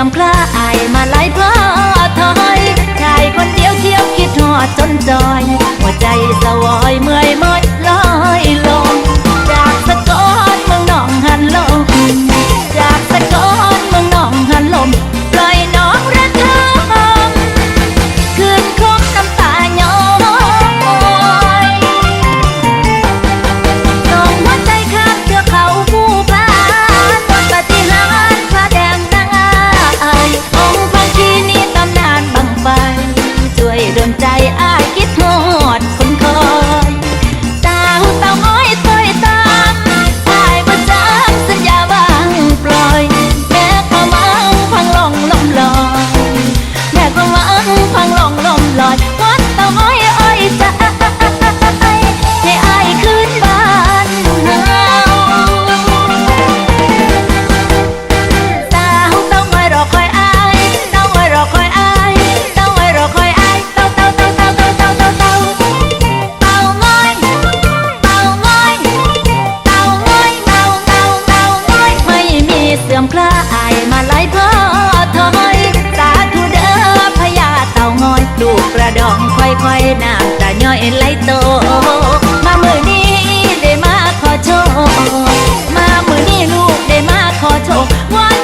ลื่อมคลาอายมาไล่พ่อถอยชายคนเดียวเที่ยวคิดหอดจนจอย ลูกกระดองค่อยๆนาำตาย่อยไหลโต มามือนี้ได้มาขอโชค มามือนี้ลูกได้มาขอโชควัน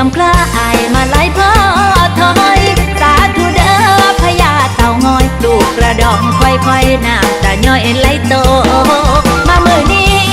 ลื่อมคลายมาไล่พ่อถอยสาธุเด้อพญาเต่างอย ลูกกระดองค่อยๆหน้ำตาย่อยไล่โต มามือนี้